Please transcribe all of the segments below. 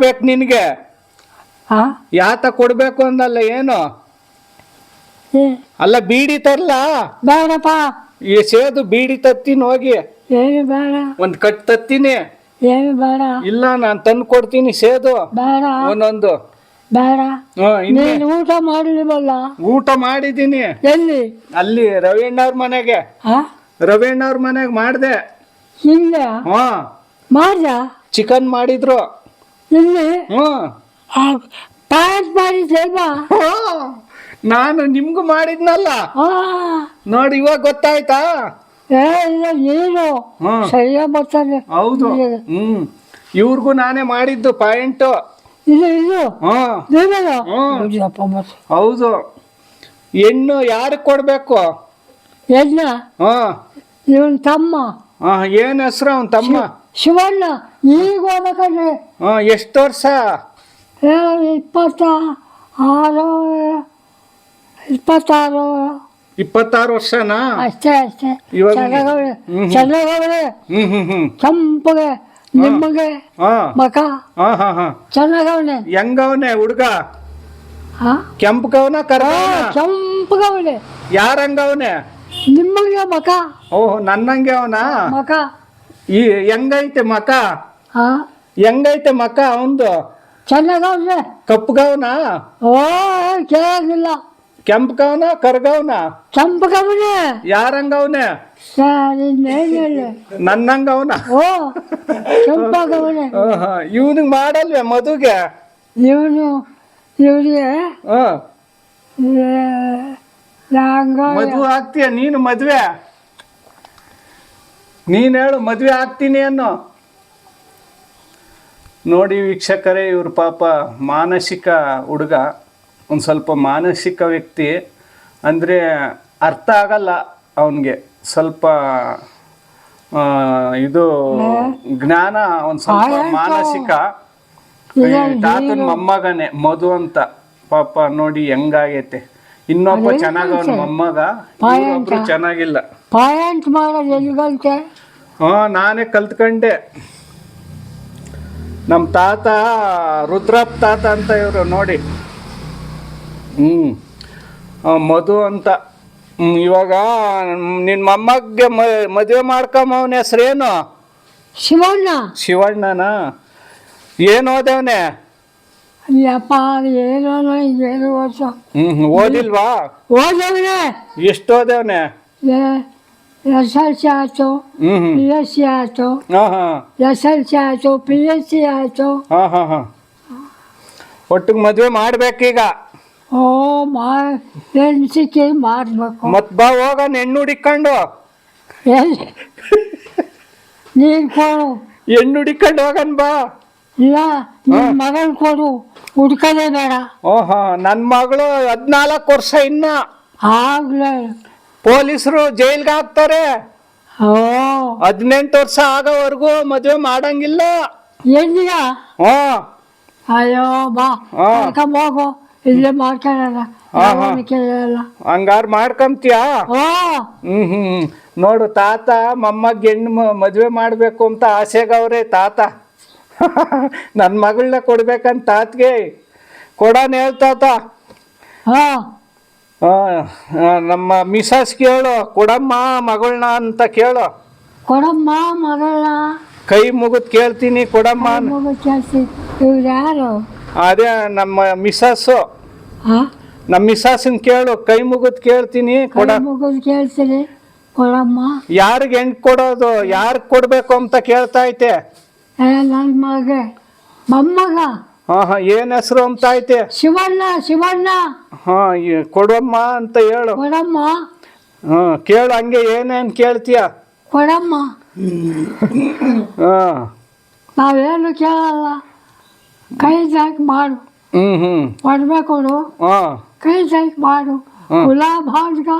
ಬೇಕು ನಿನಗೆ? ಹಾ? ಯಾತ ಕೊಡ್ಬೇಕು ಅಂದಲ್ಲ ಏನು? ಅಲ್ಲ ಬೀಡಿ ತರ್ಲ. ಬೇಡಪ್ಪ. ಈ ಸೇದು ಬೀಡಿ ತತ್ತೀನಿ ಹೋಗಿ. ಏನು ಬೇಡ. ಒಂದ್ ಕಟ್ ತತ್ತೀನಿ ಏನು ಬೇಡ. ಇಲ್ಲ ನಾನು ತಂದು ಕೊಡ್ತೀನಿ ಸೇದು. ಬೇಡ. ಒಂದೊಂದು. ಬೇಡ. ನೀನು ಊಟ ಮಾಡಲಿವಲ್ಲ? ಊಟ ಮಾಡಿದ್ದೀನಿ. ಎಲ್ಲಿ? ಅಲ್ಲಿ ರವೀಣ್ಣವ್ರ ಮನೆಗೆ. ಹಾ? ರವೀಣ್ಣವ್ರ ಮನೆಗೆ ಮಾಡ್ದೆ. ಹಿಂದೆ ಹಾ. ಮಾಡ್ದ? ಚಿಕನ್ ಮಾಡಿದ್ರು. ಇಲ್ಲಿ ಹ್ಮ್ ಪ್ಯಾಂಟ್ ಮಾಡಿದ್ದೇವಾ ಹಾ, ನಾನು ನಿಮ್ಗೂ ಮಾಡಿದ್ನಲ್ಲ. ಹಾ ನೋಡಿ ಇವಾಗ ಗೊತ್ತಾಯ್ತಾ? ಏ ಇಲ್ಲ ನೀನು ಹ್ಮ್ ಸರಿಯಾಗಿ ಬರ್ತಾನೆ. ಹೌದು. ಹ್ಮ್. ಇವ್ರಿಗೂ ನಾನೇ ಮಾಡಿದ್ದು ಪಾಯಿಂಟ್. ಇದು ಇದು ಹ್ಮ್ ಹ್ಮ್. ಮತ್ತೆ ಹೌದು ಹೆಣ್ಣು ಯಾರಿಗೆ ಕೊಡ್ಬೇಕು? ಎಲ್ಲ ಹಾ. ಇವನ್ ತಮ್ಮ? ಹಾ ಏನ್ ಹೆಸ್ರು ಅವನ್ ತಮ್ಮ? ಶಿವಣ್ಣ ಈಗ ಹೋಗ್ಬೇಕಂದ್ರೆ ಹಾ ಎಷ್ಟು ವರ್ಷ? ಏ, ಇಪ್ಪತ್ತ ಆರು ಇಪ್ಪತ್ತಾರು. ಇಪ್ಪತ್ತಾರು ವರ್ಷನಾ? ಅಷ್ಟೇ ಅಷ್ಟೇ. ಇವಾಗ- ಚೆನ್ನಾಗವ್ರೆ ಹ್ಮ್. ಚೆನ್ನಾಗವ್ರೆ ಹ್ಮ್ ಹ್ಮ್ ಹ್ಮ್. ಕೆಂಪಗೆ ನಿಮಗೆ ಹಾ. ಮಕ. ಹಾ ಹಾ ಹಾ. ಚೆನ್ನಾಗವ್ನೆ ಹೆಂಗವನೆ ಹುಡುಗ? ಹಾ ಕೆಂಪಗವನ ಕರ ಕೆಂಪಗವ್ನೆ ಯಾರಂಗವನೆ? ನಿಮಗೆ ಮಕ. ಓಹ್ ನನ್ನಂಗೆ ಅವನಾ? ಮಕ. ಈ ಹೆಂಗೈತೆ ಮಕ? ಹಾ ಹೆಂಗೈತೆ ಮಕ ಅವಂದು? ಚೆನ್ನಾಗವ್ರೆ ಕಪ್ಪಗವನ? ಓ ಕೇಳಾಗಿಲ್ಲ. ಕೆಂಪು ಕರ್ಗವನ? ಕರ್ಗೌನ ಯಾರಂಗವನೆ? ನನ್ನಂಗವನ? ಓ ಕೆಂಪಗವ್ನೆ. ಇವನಿಗೆ ಮಾಡಲ್ವೇ ಮದುಗೆ? ಇವನು ಇವನಿಗೆ ಮದುವೆ ಆಗ್ತೀಯ ನೀನು ಮದ್ವೆ? ನೀನ್ ಹೇಳು ಮದ್ವೆ ಆಗ್ತೀನಿ ಅನ್ನೋ. ನೋಡಿ ವೀಕ್ಷಕರೇ ಇವ್ರ ಪಾಪ ಮಾನಸಿಕ ಹುಡುಗ ಒಂದು ಸ್ವಲ್ಪ ಮಾನಸಿಕ ವ್ಯಕ್ತಿ ಅಂದರೆ ಅರ್ಥ ಆಗಲ್ಲ ಅವನಿಗೆ. ಸ್ವಲ್ಪ ಇದು ಜ್ಞಾನ ಒಂದು ಸ್ವಲ್ಪ ಮಾನಸಿಕ. ತಾತನ ಮೊಮ್ಮಗನೇ ಮಧು ಅಂತ. ಪಾಪ ನೋಡಿ ಹೆಂಗಾಗೈತೆ. ಇನ್ನೊಬ್ಬ ಚೆನ್ನಾಗ ಅವನ ಮೊಮ್ಮಗ ಇನ್ನೊಬ್ರು ಚೆನ್ನಾಗಿಲ್ಲ. ಪಾಯಿಂಟ್ ಮಾಡೋದು ಎಲ್ಲಿಗಂತೆ ಹಾ ನಾನೇ ಕಲ್ತ್ಕೊಂಡೆ. ನಮ್ಮ ತಾತ ರುದ್ರಪ್ಪ ತಾತ ಅಂತ ಇವರು ನೋಡಿ. ಹ್ಞೂ ಮಧು ಅಂತ. ಇವಾಗ ನಿನ್ನ ಮೊಮ್ಮಗ್ಗೆ ಮದುವೆ ಮಾಡ್ಕೊಂಬ ಅವನ ಹೆಸ್ರೇನು ಶಿವಣ್ಣ. ಶಿವಣ್ಣನ? ಏನು ಓದವನೇ ಅಲ್ಲಪ್ಪ ಏನೋ ಏನು ವರ್ಷ ಹ್ಮ್ ಓದಿಲ್ವಾ? ಓದವನೇ ಎಷ್ಟು ಓದವನೆ ಎಸ್ ಎಲ್ ಸಿ ಆಯ್ತು ಹ್ಮ್ ಹ್ಮ್ ಪಿ ಎಸ್ ಸಿ ಆಯ್ತು ಹಾ ಹಾ ಎಸ್ ಎಲ್ ಸಿ ಆಯ್ತು ಪಿ ಎಸ್ ಸಿ ಆಯ್ತು ಹಾ ಹಾ ಹಾ ಒಟ್ಟಿಗೆ ಮದುವೆ ಮಾಡ್ಬೇಕೀಗ. ಓ ಮಾ ಹೆಣ್ಣು ಮಾಡ್ಬೇಕು. ಮತ್ ಬಾ ಹೋಗ ಹೆಣ್ಣು ಹುಡಿಕೊಂಡು. ಎಲ್ಲಿ? ನೀನು ಕೊಡು. ಹೆಣ್ಣು ಹುಡಿಕೊಂಡು ಹೋಗನ್ ಬಾ. ಇಲ್ಲ ನಿನ್ನ ಮಗನ ಕೊಡು. ಹುಡ್ಕದೇ ಬೇಡ. ಓಹೋ ನನ್ನ ಮಗಳು ಹದಿನಾಲ್ಕು ವರ್ಷ ಇನ್ನ. ಆಗ್ಲೇ. ಪೊಲೀಸರು ಜೈಲ್ಗೆ ಹಾಕ್ತಾರೆ. ಹದಿನೆಂಟು ವರ್ಷ ಆಗೋವರೆಗೂ ಮದುವೆ ಮಾಡಂಗಿಲ್ಲ. ಹಂಗಾರ ಹ್ಞೂ ಅಯ್ಯೋ ಬಾ. ಹಾ. ಹೋಗು. ಇಲ್ಲೇ ಹಾ, ಹಾ. ಕೇಳಲ್ಲ ಹಂಗಾರ್ ಮಾಡ್ಕೊಂತೀಯಾ? ಓ ಹ್ಮ್ ಹ್ಮ್ ನೋಡು ತಾತ ಮೊಮ್ಮಗ್ ಹೆಣ್ಣು ಮ- ಮದ್ವೆ ಮಾಡ್ಬೇಕು ಅಂತ ಆಸೆಗವ್ರೆ ತಾತ. ನನ್ನ ಮಗಳನ್ನ ಕೊಡ್ಬೇಕಂತ ತಾತ್ಗೆ. ಕೊಡೋಣ ಹೇಳ್ತಾತ ಹಾ. ನಮ್ಮ ಮಿಸಸ್ ಕೇಳು ಕೊಡಮ್ಮ ಮಗಳನ್ನ ಅಂತ ಕೇಳು. ಕೊಡಮ್ಮ ಮಗಳ. ಕೈ ಮುಗಿದ್ ಕೇಳ್ತೀನಿ ಕೊಡಮ್ಮ ಇವ್ರು ಯಾರು? ಅದೇ ನಮ್ಮ ಮಿಸಸ್ಸು ಹಾ ನಮ್ಮ ಮಿಸಸ್ನ ಕೇಳು ಕೈ ಮುಗಿದ್ ಕೇಳ್ತೀನಿ ಕೊಡ ಕೇಳ್ತೀನಿ. ಕೊಡಮ್ಮ. ಯಾರಿಗೆ ಹೆಂಗ್ ಕೊಡೋದು ಯಾರಿಗೆ ಕೊಡ್ಬೇಕು ಅಂತ ಕೇಳ್ತಾ ಐತೆ ನನ್ನ ಮಗ. ಮೊಮ್ಮಗ. ಹಾ ಹಾ ಏನ್ ಹೆಸರು ಅಂತ ಐತೆ ಶಿವಣ್ಣ ಶಿವಣ್ಣ. ಹಾ ಈ ಕೊಡಮ್ಮ ಅಂತ ಹೇಳು. ಕೊಡಮ್ಮ. ಹಾ ಕೇಳು ಹಂಗೆ ಏನೇನ್ ಕೇಳ್ತೀಯ? ಕೊಡಮ್ಮ. ಹಾ. ನಾವೇನು ಕೇಳಲ್ಲ. ಕೈ ಜಾಕ್ ಮಾಡು. ಹ್ಮ್ ಹ್ಮ್. ಒಡವೆ ಕೊಡು. ಹಾ. ಕೈ ಜಾಕ್ ಮಾಡು. ಹ್ಮ್. ಗುಲಾಬ್ ಹಾಡ್ಗ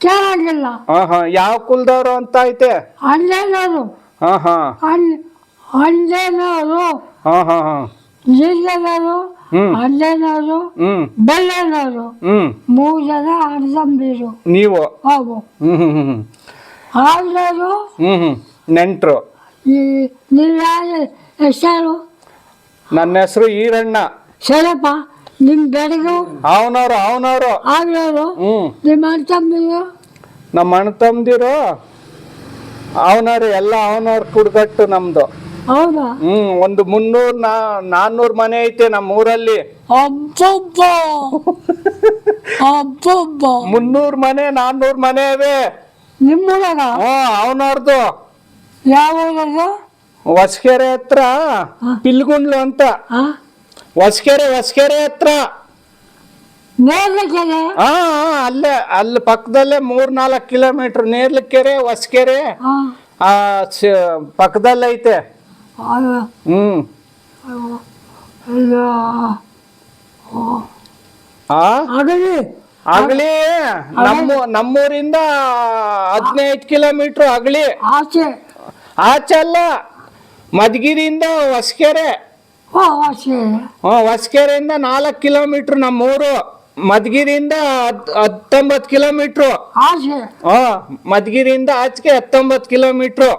ಕೇಳಂಗಿಲ್ಲ. ಹಾ ಹಾ ಯಾವ ಕುಲ್ದವ್ರು ಅಂತ ಐತೆ ಅಲ್ಲೇನೋರು ಹಾ ಹಾ. ಅಲ್ ಅಲ್ಲೇನೋರು ಹಾ ಹಾ ಹಾ. ಜಿಲ್ಲೆನವರು ಅಲ್ಲೇನವರು ಬೆಳ್ಳೆನವರು ಮೂರು ಜನ ಅರ್ಧಂಬೀರು. ನೀವು. ಹೌದು. ಹ್ಮ್ ನೆಂಟರು. ನಿಮ್ಮ ಹೆಸರು? ನನ್ನ ಹೆಸರು ಈರಣ್ಣ. ಸರಪ್ಪ ನಿಮ್ಮ ಬೆಡಗು? ಅವನವ್ರು ಅವನವ್ರು. ಆಗ್ಲವರು ನಿಮ್ಮ ಅಣ್ಣ ತಮ್ಮರು ನಮ್ಮ ಅಣ್ಣ ತಮ್ಮದಿರು ಅವನವ್ರು ಎಲ್ಲ ಅವನವ್ರ ಕುಡ್ಗಟ್ಟು ನಮ್ದು. ಹ್ಮ್ ಒಂದು ಮುನ್ನೂರ್ ನಾ ನಾನ್ನೂರ್ ಮನೆ ಐತೆ ನಮ್ಮ ಊರಲ್ಲಿ ಅಬ್ಬಬ್ಬ ಅಬ್ಬಬ್ಬ ಮುನ್ನೂರ್ ಮನೆ ನಾನ್ನೂರ್ ಮನೆ ಇವೆ. ನಿಮ್ಮೂರಾಗ ಹ್ಮ್ ಅವನವ್ರದ್ದು ಯಾವ ಹೊಸ್ಕೆರೆ ಹತ್ರ ಪಿಲ್ಗುಂಡ್ಲು ಅಂತ. ಹೊಸ್ಕೆರೆ ಹೊಸಕೆರೆ ಹತ್ರ. ಹಾ ಅಲ್ಲೇ ಅಲ್ಲಿ ಪಕ್ಕದಲ್ಲೇ ಮೂರ್ ನಾಲ್ಕು ಕಿಲೋಮೀಟರ್ ನೇರ್ಲಕೆರೆ ಹೊಸಕೆರೆ. ಆ ಪಕ್ಕದಲ್ಲೈತೆ ಹ್ಮ್. ಆ? ಅಗಲಿ ನಮ್ಮ ನಮ್ಮೂರಿಂದ ಹದಿನೈದು ಕಿಲೋಮೀಟರ್ ಅಗಲಿ ಆಚೆ. ಆಚೆ ಅಲ್ಲ ಮಧುಗಿರಿಯಿಂದ ಹೊಸಕೆರೆ. ಹೊಸಕೆರೆಯಿಂದ ನಾಲ್ಕು ಕಿಲೋಮೀಟರ್ ನಮ್ಮೂರು ಮಧುಗಿರಿಯಿಂದ ಹತ್- ಹತ್ತೊಂಬತ್ತು ಕಿಲೋಮೀಟ್ರು. ಮಧುಗಿರಿಯಿಂದ ಆಚೆಗೆ ಹತ್ತೊಂಬತ್ತು ಕಿಲೋಮೀಟ್ರು.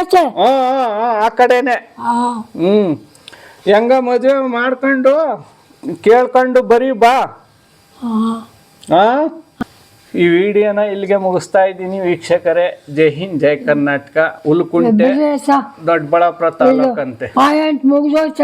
ಆಚೆ. ಹ್ಮ್, ಆ ಕಡೆನೆ. ಆ, ಹ್ಮ್. ಹೆಂಗ ಮದುವೆ ಮಾಡ್ಕೊಂಡು ಕೇಳ್ಕೊಂಡು ಬರೀ ಬಾ. ಆ. ಆ? ಈ ವಿಡಿಯೋನ ಇಲ್ಲಿಗೆ ಮುಗಿಸ್ತಾ ಇದ್ದೀನಿ ವೀಕ್ಷಕರೇ. ಜೈ ಹಿಂದ್ ಜೈ ಕರ್ನಾಟಕ. ಉಲ್ಕುಂಟೆ ಸ. ದೊಡ್ಡಬಳ್ಳಾಪುರ ತಾಲೂಕಂತೆ. ಪಾಯಿಂಟ್ ಮುಗಿದೋಯ್ತು